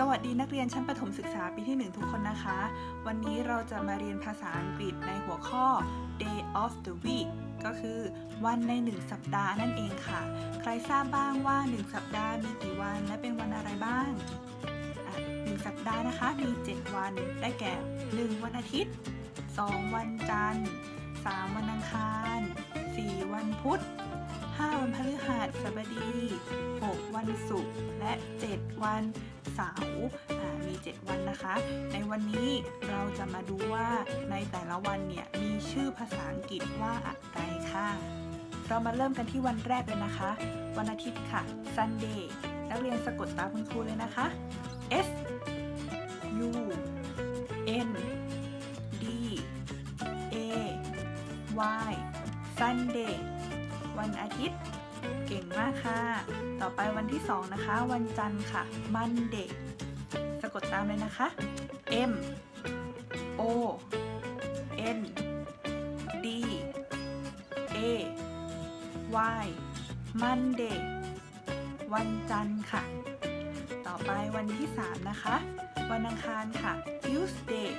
สวัสดีนักเรียนชั้นประถมศึกษาปีที่ 1 ทุกคนนะคะ วันนี้เราจะมาเรียนภาษาอังกฤษในหัวข้อ day of the week ก็คือวันใน 1 สัปดาห์นั่นเองค่ะ ใครทราบบ้างว่า 1 สัปดาห์มีกี่วันและเป็นวันอะไรบ้างหนึ่งสัปดาห์นะคะมี 7 วันได้แก่ 1 วันอาทิตย์ 2 วันจันทร์ 3 วันอังคาร 4 วันพุธ5วันพฤหัสบดี 6 วันศุกร์และ 7 วัน เสาร์มี 7 วันนะคะ ในวันนี้เราจะมาดูว่าในแต่ละวันเนี่ยมีชื่อภาษาอังกฤษว่าอะไรค่ะ เรามาเริ่มกันที่วันแรกเลยนะคะ วันอาทิตย์ค่ะ Sunday นักเรียนสะกดตามคุณครูเลยนะคะ S U N D A Y Sunday วันอาทิตย์ เก่งมากค่ะ ต่อไปวันที่ 2 นะคะ วันจันทร์ค่ะ Monday สะกดตามเลยนะคะ M O N D A Y Monday วันจันทร์ค่ะ ต่อไปวันที่ 3 นะคะ วันอังคารค่ะ Tuesday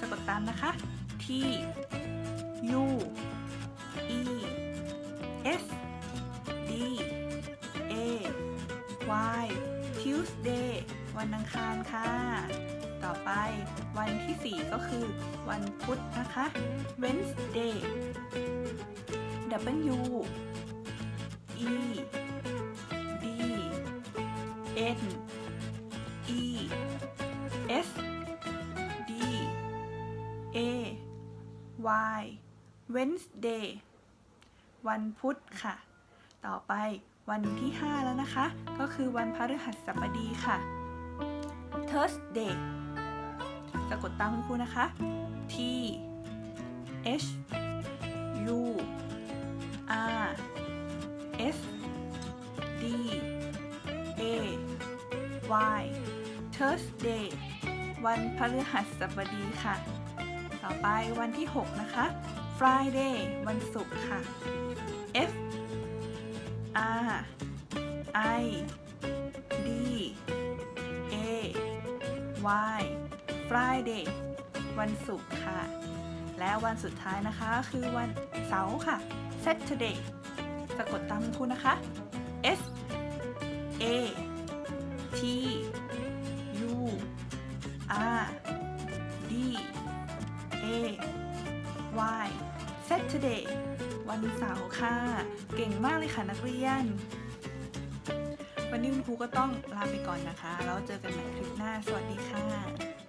สะกดตามนะคะ T U E Y Tuesday วันอังคารค่ะ ต่อไปวันที่ 4 ก็คือ วันพุธนะคะ Wednesday W E D N E S D A Y Wednesday วันพุธค่ะ ต่อไป วันที่ 5 แล้วนะคะ ก็คือวันพฤหัสบดีค่ะ Thursday สะกดตามคุณครูนะคะ T H U R S D A Y Thursday วันพฤหัสบดีค่ะ ต่อไปวันที่ 6 นะคะ Friday วันศุกร์ค่ะ F R I D A Y Friday วันศุกร์ค่ะ และวันสุดท้ายนะคะคือวันเสาร์ค่ะ Saturday สะกดตามคุณนะคะ S A T U R D A Y Saturday วันเสาร์ค่ะ เก่งมากเลยค่ะนักเรียน วันนี้คุณครูก็ต้องลาไปก่อนนะคะ แล้วเจอกันใหม่คลิปหน้า สวัสดีค่ะ